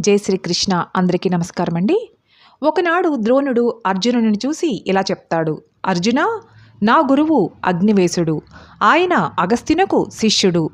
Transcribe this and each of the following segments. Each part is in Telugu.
జై శ్రీకృష్ణ అందరికీ నమస్కారం అండి ఒకనాడు ద్రోణుడు అర్జునుడిని చూసి ఇలా చెప్తాడు. అర్జున నా గురువు అగ్నివేశుడు. ఆయన అగస్త్యునకు శిష్యుడు.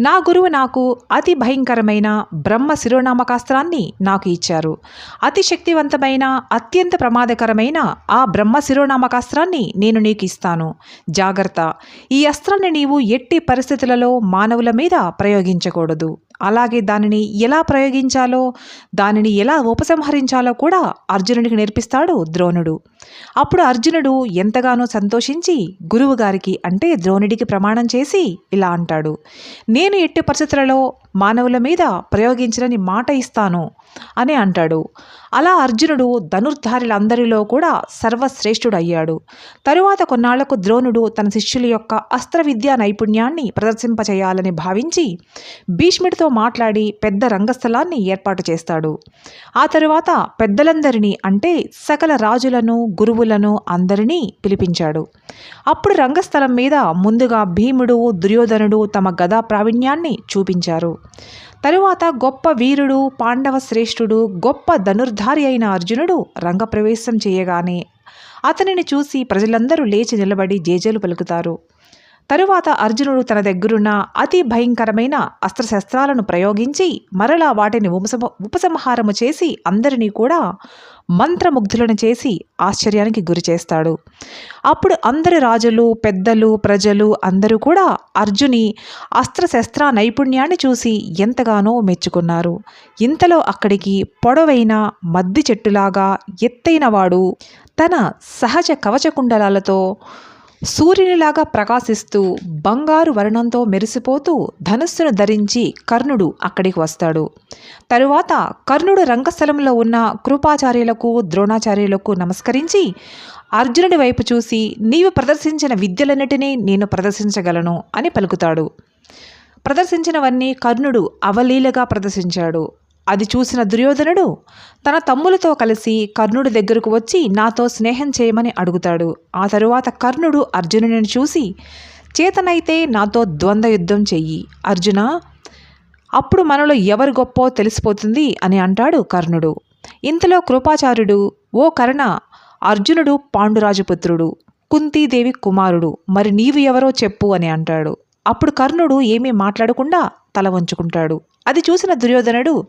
నా గురువు నాకు అతి భయంకరమైన బ్రహ్మ శిరోనామకాస్త్రాన్ని నాకు ఇచ్చారు. అతి శక్తివంతమైన అత్యంత ప్రమాదకరమైన ఆ బ్రహ్మ శిరోనామకాస్త్రాన్ని నేను నీకు ఇస్తాను. జాగ్రత్త. ఈ అస్త్రాన్ని నీవు ఎట్టి పరిస్థితులలో మానవుల మీద ప్రయోగించకూడదు. అలాగే దానిని ఎలా ప్రయోగించాలో దానిని ఎలా ఉపసంహరించాలో కూడా అర్జునుడికి నేర్పిస్తాడు ద్రోణుడు. అప్పుడు అర్జునుడు ఎంతగానో సంతోషించి గురువుగారికి అంటే ద్రోణుడికి ప్రమాణం చేసి ఇలా అంటాడు. నేను ఎట్టి పరిస్థితులలో మానవుల మీద ప్రయోగించడని మాట ఇస్తాను అని అంటాడు. అలా అర్జునుడు ధనుర్ధారులందరిలో కూడా సర్వశ్రేష్ఠుడు అయ్యాడు తరువాత కొన్నాళ్ళకు ద్రోణుడు తన శిష్యుల యొక్క అస్త్ర విద్యా నైపుణ్యాన్ని ప్రదర్శింపచేయాలని భావించి భీష్ముడితో మాట్లాడి పెద్ద రంగస్థలాన్ని ఏర్పాటు చేస్తాడు. ఆ తరువాత పెద్దలందరినీ అంటే సకల రాజులను గురువులను అందరినీ పిలిపించాడు. అప్పుడు రంగస్థలం మీద ముందుగా భీముడు దుర్యోధనుడు తమ గదా ప్రావీణ్యాన్ని చూపించారు. తరువాత గొప్ప వీరుడు పాండవ శ్రేష్ఠుడు గొప్ప ధనుర్ధారి అయిన అర్జునుడు రంగప్రవేశం చేయగానే అతనిని చూసి ప్రజలందరూ లేచి నిలబడి జేజేలు పలుకుతారు. తరువాత అర్జునుడు తన దగ్గరున్న అతి భయంకరమైన అస్త్రశస్త్రాలను ప్రయోగించి మరలా వాటిని ఉపసమ ఉపసంహారము చేసి అందరినీ కూడా మంత్రముగ్ధులను చేసి ఆశ్చర్యానికి గురి చేస్తాడు. అప్పుడు అందరి రాజులు పెద్దలు ప్రజలు అందరూ కూడా అర్జుని అస్త్రశస్త్ర నైపుణ్యాన్ని చూసి ఎంతగానో మెచ్చుకున్నారు. ఇంతలో అక్కడికి పొడవైన మద్ది చెట్టులాగా ఎత్తైన వాడు తన సహజ కవచకుండలాలతో సూర్యునిలాగా ప్రకాశిస్తూ బంగారు వర్ణంతో మెరిసిపోతూ ధనుస్సును ధరించి కర్ణుడు అక్కడికి వస్తాడు. తరువాత కర్ణుడు రంగస్థలంలో ఉన్న కృపాచార్యులకు ద్రోణాచార్యులకు నమస్కరించి అర్జునుడి వైపు చూసి నీవు ప్రదర్శించిన విద్యలన్నిటినీ నేను ప్రదర్శించగలను అని పలుకుతాడు. ప్రదర్శించినవన్నీ కర్ణుడు అవలీలగా ప్రదర్శించాడు. అది చూసిన దుర్యోధనుడు తన తమ్ములతో కలిసి కర్ణుడి దగ్గరకు వచ్చి నాతో స్నేహం చేయమని అడుగుతాడు. ఆ తరువాత కర్ణుడు అర్జునుడిని చూసి చేతనైతే నాతో ద్వంద్వ యుద్ధం చెయ్యి. అర్జున అప్పుడు మనలో ఎవరు గొప్పో తెలిసిపోతుంది అని అంటాడు కర్ణుడు. ఇంతలో కృపాచార్యుడు ఓ కర్ణ అర్జునుడు పాండురాజపుత్రుడు కుంతీదేవి కుమారుడు మరి నీవు ఎవరో చెప్పు అని అంటాడు. అప్పుడు కర్ణుడు ఏమీ మాట్లాడకుండా తల వంచుకుంటాడు. అది చూసిన దుర్యోధనుడు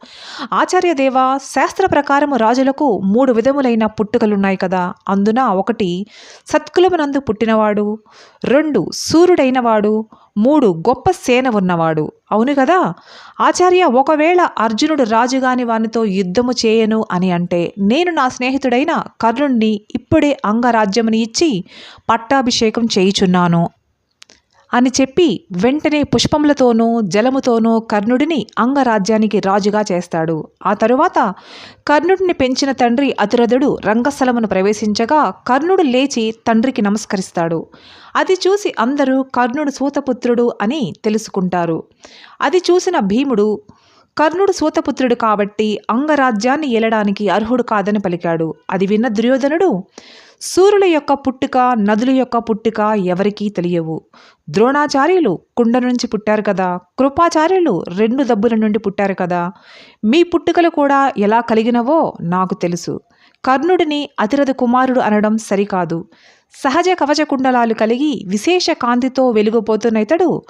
ఆచార్యదేవ శాస్త్ర ప్రకారము రాజులకు మూడు విధములైన పుట్టుకలున్నాయి కదా. అందున ఒకటి సత్కులమునందు పుట్టినవాడు రెండు సూర్యుడైనవాడు మూడు గొప్ప సేన ఉన్నవాడు. అవును కదా? ఆచార్య ఒకవేళ అర్జునుడు రాజుగాని వానితో యుద్ధము చేయను అని అంటే నేను నా స్నేహితుడైన కర్ణుణ్ణి ఇప్పుడే అంగరాజ్యముని ఇచ్చి పట్టాభిషేకం చేయుచున్నాను. అని చెప్పి వెంటనే పుష్పములతోనూ జలముతోనూ కర్ణుడిని అంగరాజ్యానికి రాజుగా చేస్తాడు. ఆ తరువాత కర్ణుడిని పెంచిన తండ్రి అతురథుడు రంగస్థలమును ప్రవేశించగా కర్ణుడు లేచి తండ్రికి నమస్కరిస్తాడు. అది చూసి అందరూ కర్ణుడు సూతపుత్రుడు అని తెలుసుకుంటారు. అది చూసిన భీముడు కర్ణుడు సూతపుత్రుడు కాబట్టి అంగరాజ్యాన్ని ఏలడానికి అర్హుడు కాదని పలికాడు. అది విన్న దుర్యోధనుడు సూర్యుల యొక్క పుట్టుక నదుల యొక్క పుట్టుక ఎవరికీ తెలియవు. ద్రోణాచార్యులు కుండ నుంచి పుట్టారు కదా. కృపాచార్యులు రెండు దబ్బుల నుండి పుట్టారు కదా. మీ పుట్టుకలు కూడా ఎలా కలిగినవో నాకు తెలుసు. కర్ణుడిని అతిరథ కుమారుడు అనడం సరికాదు. సహజ కవచ కుండలాలు కలిగి విశేష కాంతితో వెలుగుపోతున్న ఇతడు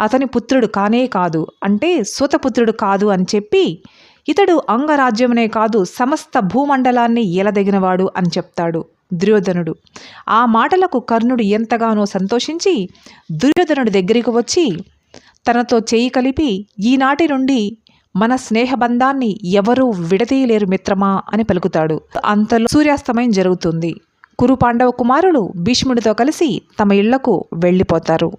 అతని పుత్రుడు కానే కాదు. అంటే సూతపుత్రుడు కాదు అని చెప్పి ఇతడు అంగరాజ్యమునే కాదు సమస్త భూమండలాన్ని ఏలదగినవాడు అని చెప్తాడు. దుర్యోధనుడు. ఆ మాటలకు కర్ణుడు ఎంతగానో సంతోషించి దుర్యోధనుడి దగ్గరికి వచ్చి తనతో చేయి కలిపి ఈనాటి నుండి మన స్నేహబంధాన్ని ఎవరూ విడతీయలేరు మిత్రమా? అని పలుకుతాడు. అంతలో సూర్యాస్తమయం జరుగుతుంది. కురు పాండవ కుమారులు భీష్ముడితో కలిసి తమ ఇళ్ళకు వెళ్ళిపోతారు.